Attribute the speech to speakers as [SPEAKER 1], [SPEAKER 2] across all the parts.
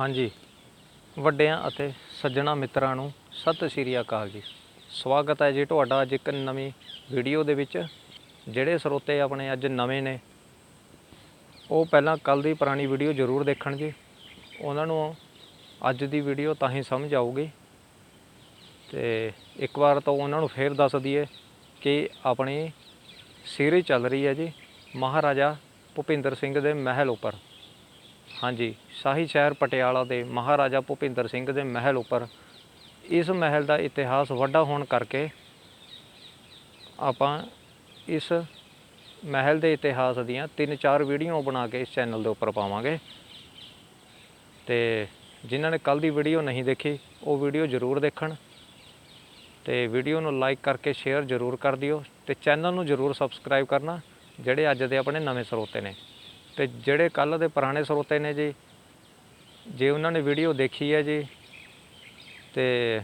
[SPEAKER 1] ਹਾਂਜੀ। ਵੱਡਿਆਂ ਅਤੇ ਸੱਜਣਾ ਮਿੱਤਰਾਂ ਨੂੰ ਸਤਿ ਸ਼੍ਰੀ ਅਕਾਲ ਜੀ। ਸਵਾਗਤ ਹੈ ਜੀ ਤੁਹਾਡਾ ਅੱਜ ਇੱਕ ਨਵੀਂ ਵੀਡੀਓ ਦੇ ਵਿੱਚ, ਜਿਹੜੇ ਸਰੋਤੇ ਆਪਣੇ ਅੱਜ ਨਵੇਂ ਨੇ। ਉਹ ਪਹਿਲਾਂ ਕੱਲ ਦੀ ਪੁਰਾਣੀ ਵੀਡੀਓ ਜ਼ਰੂਰ ਦੇਖਣ ਜੀ। ਉਹਨਾਂ ਨੂੰ ਅੱਜ ਦੀ ਵੀਡੀਓ ਤਾਂ ਹੀ ਸਮਝ ਆਊਗੀ। ਤੇ ਇੱਕ ਵਾਰ ਤਾਂ ਉਹਨਾਂ ਨੂੰ ਫੇਰ ਦੱਸ ਦਈਏ ਕਿ ਆਪਣੀ ਸੀਰੀਜ਼ ਚੱਲ ਰਹੀ ਹੈ ਜੀ, ਮਹਾਰਾਜਾ ਭੁਪਿੰਦਰ ਸਿੰਘ ਦੇ ਮਹਿਲ ਉੱਪਰ। ਹਾਂਜੀ, ਸ਼ਾਹੀ ਸ਼ਹਿਰ ਪਟਿਆਲਾ ਦੇ ਮਹਾਰਾਜਾ ਭੁਪਿੰਦਰ ਸਿੰਘ ਦੇ ਮਹਿਲ ਉੱਪਰ ਇਸ ਮਹਿਲ ਦਾ ਇਤਿਹਾਸ ਵੱਡਾ ਹੋਣ ਕਰਕੇ ਆਪਾਂ ਇਸ ਮਹਿਲ ਦੇ ਇਤਿਹਾਸ ਦੀਆਂ ਤਿੰਨ ਚਾਰ ਵੀਡੀਓ ਬਣਾ ਕੇ ਇਸ ਚੈਨਲ ਦੇ ਉੱਪਰ ਪਾਵਾਂਗੇ। ਤੇ ਜਿਨ੍ਹਾਂ ਨੇ ਕੱਲ ਦੀ ਵੀਡੀਓ ਨਹੀਂ ਦੇਖੀ, ਉਹ ਵੀਡੀਓ ਜ਼ਰੂਰ ਦੇਖਣ। ਤੇ ਵੀਡੀਓ ਨੂੰ ਲਾਈਕ ਕਰਕੇ ਸ਼ੇਅਰ ਜ਼ਰੂਰ ਕਰ ਦਿਓ ਤੇ ਚੈਨਲ ਨੂੰ ਜ਼ਰੂਰ ਸਬਸਕ੍ਰਾਈਬ ਕਰਨਾ, ਜਿਹੜੇ ਅੱਜ ਦੇ ਆਪਣੇ ਨਵੇਂ ਸਰੋਤੇ ਨੇ। ਤੇ ਜਿਹੜੇ ਕੱਲ ਦੇ ਪੁਰਾਣੇ ਸਰੋਤੇ ਨੇ ਜੀ, ਜੇ ਉਹਨਾਂ ਨੇ ਵੀਡੀਓ ਦੇਖੀ ਹੈ ਜੀ, ਤੇ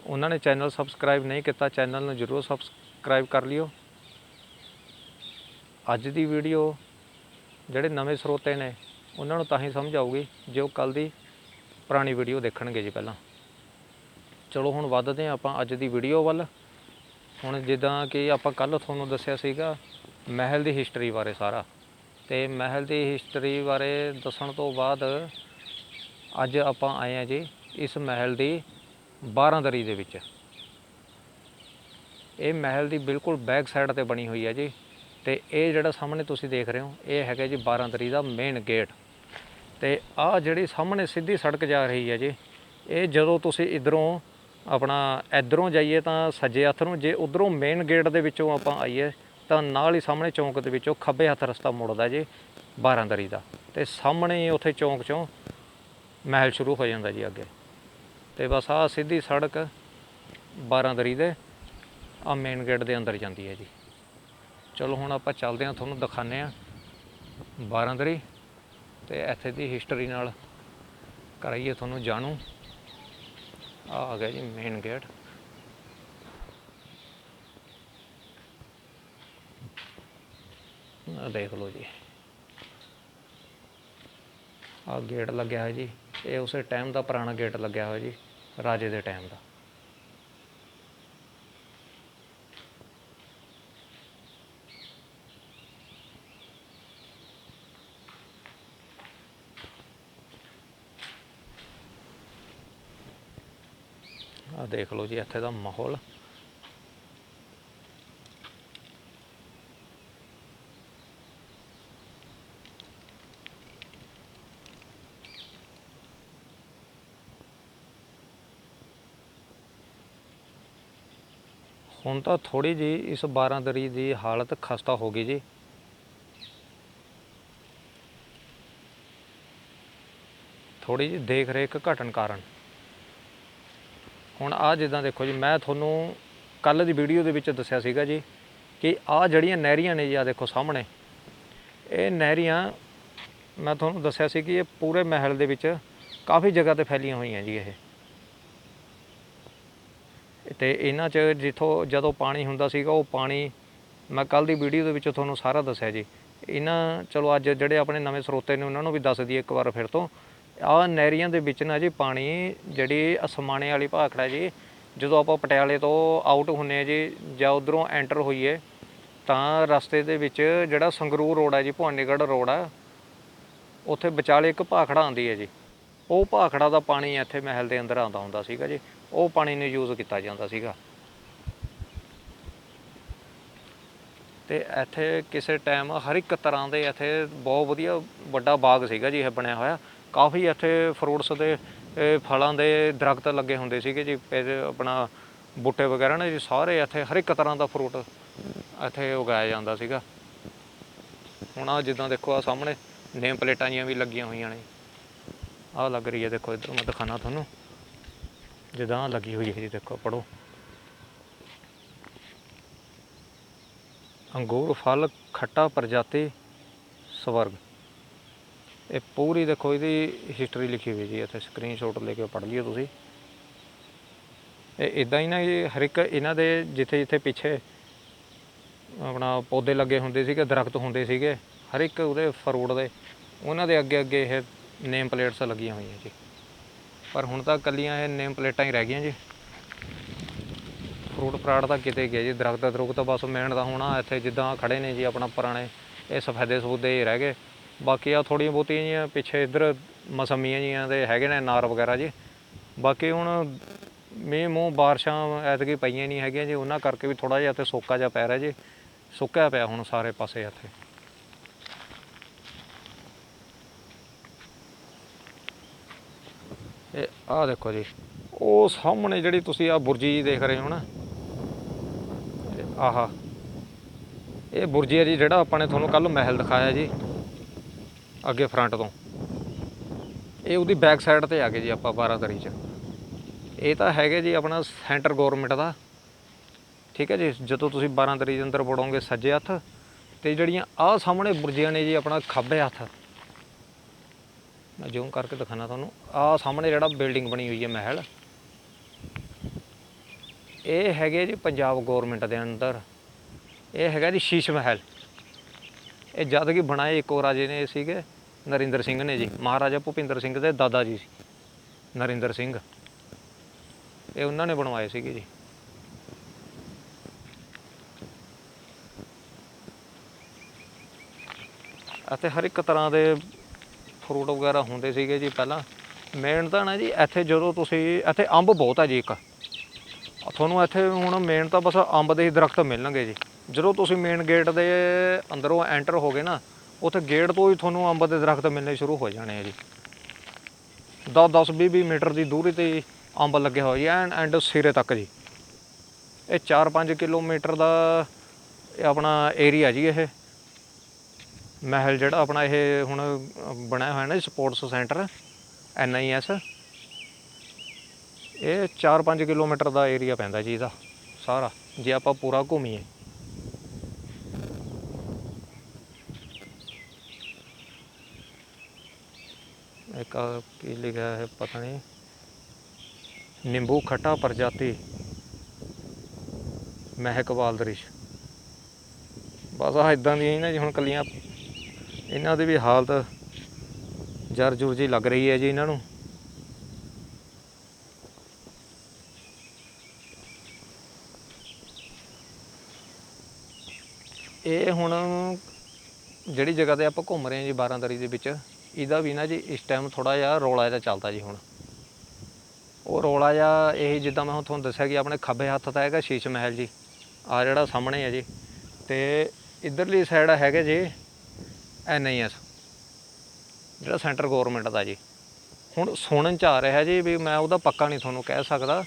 [SPEAKER 1] ਉਹਨਾਂ ਨੇ ਚੈਨਲ ਸਬਸਕ੍ਰਾਈਬ ਨਹੀਂ ਕੀਤਾ, ਚੈਨਲ ਨੂੰ ਜ਼ਰੂਰ ਸਬਸਕ੍ਰਾਈਬ ਕਰ ਲਿਓ। ਅੱਜ ਦੀ ਵੀਡੀਓ ਜਿਹੜੇ ਨਵੇਂ ਸਰੋਤੇ ਨੇ, ਉਹਨਾਂ ਨੂੰ ਤਾਂ ਹੀ ਸਮਝ ਆਊਗੀ ਜੇ ਉਹ ਕੱਲ ਦੀ ਪੁਰਾਣੀ ਵੀਡੀਓ ਦੇਖਣਗੇ ਜੀ ਪਹਿਲਾਂ। ਚਲੋ ਹੁਣ ਵੱਧਦੇ ਹਾਂ ਆਪਾਂ ਅੱਜ ਦੀ ਵੀਡੀਓ ਵੱਲ। ਹੁਣ ਜਿੱਦਾਂ ਕਿ ਆਪਾਂ ਕੱਲ ਤੁਹਾਨੂੰ ਦੱਸਿਆ ਸੀਗਾ, ਮਹਿਲ ਦੀ ਹਿਸਟਰੀ ਬਾਰੇ ਸਾਰਾ। ਤੇ ਮਹਿਲ ਦੀ ਹਿਸਟਰੀ ਬਾਰੇ ਦੱਸਣ ਤੋਂ ਬਾਅਦ ਅੱਜ ਆਪਾਂ ਆਏ ਆ ਜੀ ਇਸ ਮਹਿਲ ਦੀ ਬਾਰਾਂਦਰੀ ਦੇ ਵਿੱਚ। ਇਹ ਮਹਿਲ ਦੀ ਬਿਲਕੁਲ ਬੈਕ ਸਾਈਡ ਤੇ ਬਣੀ ਹੋਈ ਹੈ ਜੀ ਤੇ ਇਹ ਜਿਹੜਾ ਸਾਹਮਣੇ ਤੁਸੀਂ ਦੇਖ ਰਹੇ ਹੋ, ਇਹ ਹੈਗਾ ਜੀ ਬਾਰਾਂਦਰੀ ਦਾ ਮੇਨ ਗੇਟ ਤੇ ਆਹ ਜਿਹੜੀ ਸਾਹਮਣੇ ਸਿੱਧੀ ਸੜਕ ਜਾ ਰਹੀ ਹੈ ਜੀ, ਇਹ ਜਦੋਂ ਤੁਸੀਂ ਇਧਰੋਂ ਆਪਣਾ ਇਧਰੋਂ ਜਾਈਏ ਤਾਂ ਸੱਜੇ ਹੱਥ ਨੂੰ, ਜੇ ਉਧਰੋਂ ਮੇਨ ਗੇਟ ਦੇ ਵਿੱਚੋਂ ਆਪਾਂ ਆਈਏ ਤਾਂ ਨਾਲ ਹੀ ਸਾਹਮਣੇ ਚੌਂਕ ਦੇ ਵਿੱਚੋਂ ਖੱਬੇ ਹੱਥ ਰਸਤਾ ਮੁੜਦਾ ਜੀ, ਬਾਰਾਂਦਰੀ ਦਾ। ਤੇ ਸਾਹਮਣੇ ਉੱਥੇ ਚੌਂਕ ਚੋਂ ਮਹਿਲ ਸ਼ੁਰੂ ਹੋ ਜਾਂਦਾ ਜੀ ਅੱਗੇ। ਤੇ ਬਸ ਆਹ ਸਿੱਧੀ ਸੜਕ ਬਾਰਾਂਦਰੀ ਦੇ ਆ ਮੇਨ ਗੇਟ ਦੇ ਅੰਦਰ ਜਾਂਦੀ ਹੈ ਜੀ। ਚਲੋ ਹੁਣ ਆਪਾਂ ਚੱਲਦੇ ਹਾਂ, ਤੁਹਾਨੂੰ ਦਿਖਾਉਂਦੇ ਹਾਂ ਬਾਰਾਂਦਰੀ। ਤੇ ਇੱਥੇ ਦੀ ਹਿਸਟਰੀ ਨਾਲ ਕਰਾਈਏ ਤੁਹਾਨੂੰ ਜਾਣੂ। ਆ ਆ ਗਿਆ ਜੀ ਮੇਨ ਗੇਟ ਦੇਖ ਲਓ ਜੀ। ਆ ਗੇਟ ਲੱਗਿਆ ਹੋਇਆ ਜੀ। ਇਹ ਉਸੇ ਟਾਈਮ ਦਾ ਪੁਰਾਣਾ ਗੇਟ ਲੱਗਿਆ ਹੋਇਆ ਜੀ, ਰਾਜੇ ਦੇ ਟਾਈਮ ਦਾ। ਆ ਦੇਖ ਲਓ ਜੀ, ਇੱਥੇ ਦਾ ਮਾਹੌਲ। ਹੁਣ ਤਾਂ ਥੋੜੀ ਜੀ ਇਸ ਬਾਰਾਂਦਰੀ ਦੀ ਹਾਲਤ ਖਸਤਾ ਹੋ ਗਈ ਜੀ। ਥੋੜੀ ਜੀ ਦੇਖ ਰੇਖ ਘਟਣ ਕਾਰਨ। ਹੁਣ ਆ ਜਿੱਦਾਂ ਦੇਖੋ ਜੀ, ਮੈਂ ਤੁਹਾਨੂੰ ਕੱਲ ਦੀ ਵੀਡੀਓ ਦੇ ਵਿੱਚ ਦੱਸਿਆ ਸੀਗਾ ਜੀ ਕਿ ਆ ਜਿਹੜੀਆਂ ਨਹਿਰੀਆਂ ਨੇ ਜੀ ਆ ਦੇਖੋ ਸਾਹਮਣੇ, ਇਹ ਨਹਿਰੀਆਂ ਮੈਂ ਤੁਹਾਨੂੰ ਦੱਸਿਆ ਸੀ ਕਿ ਇਹ ਪੂਰੇ ਮਹਿਲ ਦੇ ਵਿੱਚ ਕਾਫੀ ਜਗ੍ਹਾ ਤੇ ਫੈਲੀਆਂ ਹੋਈਆਂ ਜੀ ਇਹ। ਤੇ ਇਹਨਾਂ 'ਚ ਜਿੱਥੋਂ ਜਦੋਂ ਪਾਣੀ ਹੁੰਦਾ ਸੀਗਾ, ਉਹ ਪਾਣੀ ਮੈਂ ਕੱਲ ਦੀ ਵੀਡੀਓ ਦੇ ਵਿੱਚ ਤੁਹਾਨੂੰ ਸਾਰਾ ਦੱਸਿਆ ਜੀ। ਇਹਨਾਂ, ਚਲੋ ਅੱਜ ਜਿਹੜੇ ਆਪਣੇ ਨਵੇਂ ਸਰੋਤੇ ਨੇ, ਉਹਨਾਂ ਨੂੰ ਵੀ ਦੱਸ ਦਈਏ ਇੱਕ ਵਾਰ ਫਿਰ ਤੋਂ। ਆਹ ਨਹਿਰੀਆਂ ਦੇ ਵਿੱਚ ਨਾ ਜੀ ਪਾਣੀ ਜਿਹੜੀ ਅਸਮਾਨੇ ਵਾਲੀ ਭਾਖੜਾ ਜੀ, ਜਦੋਂ ਆਪਾਂ ਪਟਿਆਲੇ ਤੋਂ ਆਊਟ ਹੁੰਨੇ ਆ ਜੀ, ਜਾਂ ਉਧਰੋਂ ਐਂਟਰ ਹੋਈਏ, ਤਾਂ ਰਸਤੇ ਦੇ ਵਿੱਚ ਜਿਹੜਾ ਸੰਗਰੂਰ ਰੋਡ ਹੈ ਜੀ, ਭਵਾਨੀਗੜ੍ਹ ਰੋਡ ਆ, ਉੱਥੇ ਵਿਚਾਲੇ ਇੱਕ ਭਾਖੜਾ ਆਉਂਦੀ ਹੈ ਜੀ। ਉਹ ਭਾਖੜਾ ਦਾ ਪਾਣੀ ਇੱਥੇ ਮਹਿਲ ਦੇ ਅੰਦਰ ਆਉਂਦਾ ਹੁੰਦਾ ਸੀਗਾ ਜੀ। ਉਹ ਪਾਣੀ ਨੂੰ ਯੂਜ਼ ਕੀਤਾ ਜਾਂਦਾ ਸੀਗਾ। ਤੇ ਇੱਥੇ ਕਿਸੇ ਟਾਈਮ ਹਰ ਇੱਕ ਤਰ੍ਹਾਂ ਦੇ ਇੱਥੇ ਬਹੁਤ ਵਧੀਆ ਵੱਡਾ ਬਾਗ ਸੀਗਾ ਜੀ ਇਹ ਬਣਿਆ ਹੋਇਆ। ਕਾਫੀ ਇੱਥੇ ਫਰੂਟਸ ਦੇ ਫਲਾਂ ਦੇ ਦਰਖਤ ਲੱਗੇ ਹੁੰਦੇ ਸੀਗੇ ਜੀ, ਇਹ ਆਪਣਾ ਬੂਟੇ ਵਗੈਰਾ ਨੇ ਜੀ, ਸਾਰੇ ਇੱਥੇ ਹਰ ਇੱਕ ਤਰ੍ਹਾਂ ਦਾ ਫਰੂਟ ਇੱਥੇ ਉਗਾਇਆ ਜਾਂਦਾ ਸੀਗਾ। ਹੁਣ ਆ ਜਿੱਦਾਂ ਦੇਖੋ ਆ ਸਾਹਮਣੇ ਨੇਮ ਪਲੇਟਾਂ ਜੀਆਂ ਵੀ ਲੱਗੀਆਂ ਹੋਈਆਂ ਨੇ। ਆਹ ਲੱਗ ਰਹੀ ਹੈ ਦੇਖੋ, ਇੱਧਰ ਮੈਂ ਦਿਖਾਣਾ ਤੁਹਾਨੂੰ। ਜਿੱਦਾਂ ਲੱਗੀ ਹੋਈ ਹੈ ਜੀ, ਦੇਖੋ ਪੜੋ ਅੰਗੂਰ, ਫਲ, ਖੱਟਾ, ਪ੍ਰਜਾਤੀ, ਸਵਰਗ। ਇਹ ਪੂਰੀ ਦੇਖੋ ਇਹਦੀ ਹਿਸਟਰੀ ਲਿਖੀ ਹੋਈ ਜੀ, ਇੱਥੇ ਸਕਰੀਨਸ਼ਾਟ ਲੈ ਕੇ ਪੜ੍ਹ ਲਿਓ ਤੁਸੀਂ। ਇਹ ਇਦਾਂ ਹੀ ਨਾ ਇਹ ਹਰ ਇੱਕ ਇਹਨਾਂ ਦੇ ਜਿੱਥੇ ਜਿੱਥੇ ਪਿੱਛੇ ਆਪਣਾ ਪੌਦੇ ਲੱਗੇ ਹੁੰਦੇ ਸੀਗੇ, ਦਰਖਤ ਹੁੰਦੇ ਸੀਗੇ, ਹਰ ਇੱਕ ਉਹਦੇ ਫਰੂਟ ਦੇ, ਉਹਨਾਂ ਦੇ ਅੱਗੇ ਅੱਗੇ ਇਹ ਨੇਮ ਪਲੇਟਸ ਲੱਗੀਆਂ ਹੋਈਆਂ ਜੀ। ਪਰ ਹੁਣ ਤਾਂ ਕੱਲੀਆਂ ਇਹ ਨੇਮ ਪਲੇਟਾਂ ਹੀ ਰਹਿ ਗਈਆਂ ਜੀ। ਫਰੂਟ ਫਰਾਟ ਤਾਂ ਕਿਤੇ ਗਿਆ ਜੀ, ਦਰਖਤ ਦਰੁਖਤ ਬਸ ਮੇਨ ਤਾਂ ਹੋਣਾ, ਇੱਥੇ ਜਿੱਦਾਂ ਖੜੇ ਨੇ ਜੀ ਆਪਣਾ ਪੁਰਾਣੇ, ਇਹ ਸਫੈਦੇ ਸਫੂਦੇ ਹੀ ਰਹਿ ਗਏ। ਬਾਕੀ ਆ ਥੋੜੀਆਂ ਬਹੁਤੀਆਂ ਜੀਆਂ ਪਿੱਛੇ ਇੱਧਰ ਮਸੰਮੀਆਂ ਜੀਆਂ ਦੇ ਹੈਗੇ ਨੇ ਨਾਰ ਵਗੈਰਾ ਜੀ। ਬਾਕੀ ਹੁਣ ਮੀਂਹ, ਮੂੰਹ, ਬਾਰਿਸ਼ਾਂ ਐਤਕੀ ਪਈਆਂ ਨਹੀਂ ਹੈਗੀਆਂ ਜੀ, ਉਹਨਾਂ ਕਰਕੇ ਵੀ ਥੋੜਾ ਜਿਹਾ ਇੱਥੇ ਸੋਕਾ ਜਿਹਾ ਪੈ ਰਿਹਾ ਜੀ। ਸੁੱਕਿਆ ਪਿਆ ਹੁਣ ਸਾਰੇ ਪਾਸੇ ਇੱਥੇ। ਇਹ ਆਹ ਦੇਖੋ ਜੀ, ਉਹ ਸਾਹਮਣੇ ਜਿਹੜੀ ਤੁਸੀਂ ਆ ਬੁਰਜੀ ਜੀ ਦੇਖ ਰਹੇ ਹੋ ਨਾ ਇਹ ਆਹਾ, ਇਹ ਬੁਰਜੀ ਹੈ ਜੀ ਜਿਹੜਾ ਆਪਾਂ ਨੇ ਤੁਹਾਨੂੰ ਕੱਲ ਮਹਿਲ ਦਿਖਾਇਆ ਜੀ, ਅੱਗੇ ਫਰੰਟ ਤੋਂ। ਇਹ ਉਹਦੀ ਬੈਕ ਸਾਈਡ ਤੇ ਆ ਗਏ ਜੀ ਆਪਾਂ 12 ਤਰੀ ਚ। ਇਹ ਤਾਂ ਹੈਗੇ ਜੀ ਆਪਣਾ ਸੈਂਟਰ ਗਵਰਨਮੈਂਟ ਦਾ, ਠੀਕ ਹੈ ਜੀ, ਜਦੋਂ ਤੁਸੀਂ 12 ਤਰੀ ਦੇ ਅੰਦਰ ਵੜੋਗੇ ਸੱਜੇ ਹੱਥ, ਤੇ ਜਿਹੜੀਆਂ ਆਹ ਸਾਹਮਣੇ ਬੁਰਜੀਆਂ ਨੇ ਜੀ ਆਪਣਾ ਖੱਬੇ ਹੱਥ ਮੈਂ ਜ਼ੂਮ ਕਰਕੇ ਦਿਖਾਣਾ ਤੁਹਾਨੂੰ। ਆਹ ਸਾਹਮਣੇ ਜਿਹੜਾ ਬਿਲਡਿੰਗ ਬਣੀ ਹੋਈ ਹੈ ਮਹਿਲ। ਇਹ ਹੈਗੇ ਜੀ ਪੰਜਾਬ ਗਵਰਨਮੈਂਟ ਦੇ ਅੰਦਰ। ਇਹ ਹੈਗਾ ਜੀ ਸ਼ੀਸ਼ ਮਹਿਲ। ਇਹ ਜਦ ਕਿ ਬਣਾਏ ਇੱਕੋ ਰਾਜੇ ਨੇ ਸੀਗੇ, ਨਰਿੰਦਰ ਸਿੰਘ ਨੇ ਜੀ। ਮਹਾਰਾਜਾ ਭੁਪਿੰਦਰ ਸਿੰਘ ਦੇ ਦਾਦਾ ਜੀ ਸੀ, ਨਰਿੰਦਰ ਸਿੰਘ। ਇਹ ਉਹਨਾਂ ਨੇ ਬਣਵਾਏ ਸੀਗੇ ਜੀ। ਅਤੇ ਹਰ ਇੱਕ ਤਰ੍ਹਾਂ ਦੇ ਫਰੂਟ ਵਗੈਰਾ ਹੁੰਦੇ ਸੀਗੇ ਜੀ ਪਹਿਲਾਂ। ਮੇਨ ਤਾਂ ਨਾ ਜੀ ਇੱਥੇ ਜਦੋਂ ਤੁਸੀਂ, ਇੱਥੇ ਅੰਬ ਬਹੁਤ ਹੈ ਜੀ ਇੱਕ। ਤੁਹਾਨੂੰ ਇੱਥੇ ਹੁਣ ਮੇਨ ਤਾਂ ਬਸ ਅੰਬ ਦੇ ਹੀ ਦਰਖਤ ਮਿਲਣਗੇ ਜੀ। ਜਦੋਂ ਤੁਸੀਂ ਮੇਨ ਗੇਟ ਦੇ ਅੰਦਰੋਂ ਐਂਟਰ ਹੋਗੇ ਨਾ, ਉੱਥੇ ਗੇਟ ਤੋਂ ਹੀ ਤੁਹਾਨੂੰ ਅੰਬ ਦੇ ਦਰਖਤ ਮਿਲਣੇ ਸ਼ੁਰੂ ਹੋ ਜਾਣੇ ਆ ਜੀ। 10 10 20 20 ਮੀਟਰ ਦੀ ਦੂਰੀ ਤੇ ਹੀ ਅੰਬ ਲੱਗੇ ਹੋਏ ਜੀ ਐਂਡ ਐਂਡ ਸਿਰੇ ਤੱਕ ਜੀ। ਇਹ 4-5 ਕਿਲੋਮੀਟਰ ਦਾ ਆਪਣਾ ਏਰੀਆ ਜੀ ਇਹ। ਮਹਿਲ ਜਿਹੜਾ ਆਪਣਾ ਇਹ ਹੁਣ ਬਣਾਇਆ ਹੋਇਆ ਨਾ sports centre N I S ਇਹ 4-5 ਕਿਲੋਮੀਟਰ ਦਾ ਏਰੀਆ ਪੈਂਦਾ ਜੀ ਇਹਦਾ, ਸਾਰਾ, ਜੇ ਆਪਾਂ ਪੂਰਾ ਘੁੰਮੀਏ। ਇੱਕ ਕੀ ਲਿਖਿਆ ਹੈ, ਪਤਾ ਨਹੀਂ। ਨਿੰਬੂ ਖੱਟਾ ਪ੍ਰਜਾਤੀ। ਮਹਿਕਵਾਲ ਦ੍ਰਿਸ਼। ਬਸ ਆ ਇਦਾਂ ਦੀਆਂ ਹੀ ਨਾ ਜੀ, ਹੁਣ ਕੱਲੀਆਂ ਇਹਨਾਂ ਦੀ ਵੀ ਹਾਲਤ ਜਰ ਜੁਰ ਜੀ ਲੱਗ ਰਹੀ ਹੈ ਜੀ ਇਹਨਾਂ ਨੂੰ। ਇਹ ਹੁਣ ਜਿਹੜੀ ਜਗ੍ਹਾ ਤੇ ਆਪਾਂ ਘੁੰਮ ਰਹੇ ਹਾਂ ਜੀ 12 ਤਰੀ ਦੇ ਵਿੱਚ, ਇਹਦਾ ਵੀ ਨਾ ਜੀ ਇਸ ਟਾਈਮ ਥੋੜਾ ਜਿਹਾ ਰੋਲਾ ਜਿਹਾ ਚੱਲਦਾ ਜੀ ਹੁਣ। ਉਹ ਰੋਲਾ ਜਿਹਾ ਇਹ ਜਿੱਦਾਂ ਮੈਂ ਹੁਣ ਤੁਹਾਨੂੰ ਦੱਸਿਆ ਕਿ ਆਪਣੇ ਖੱਬੇ ਹੱਥ ਤਾਂ ਹੈਗਾ ਸ਼ੀਸ਼ ਮਹਿਲ ਜੀ। ਆ ਜਿਹੜਾ ਸਾਹਮਣੇ ਹੈ ਜੀ। ਤੇ ਇਧਰਲੀ ਸਾਈਡ ਹੈਗਾ ਜੀ ਐਨ ਆਈ ਐਸ। ਜਿਹੜਾ ਸੈਂਟਰ ਗਵਰਨਮੈਂਟ ਦਾ ਜੀ। ਹੁਣ ਸੁਣਨ ਚ ਆ ਰਿਹਾ ਜੀ ਵੀ ਮੈਂ ਉਹਦਾ ਪੱਕਾ ਨਹੀਂ ਤੁਹਾਨੂੰ ਕਹਿ ਸਕਦਾ।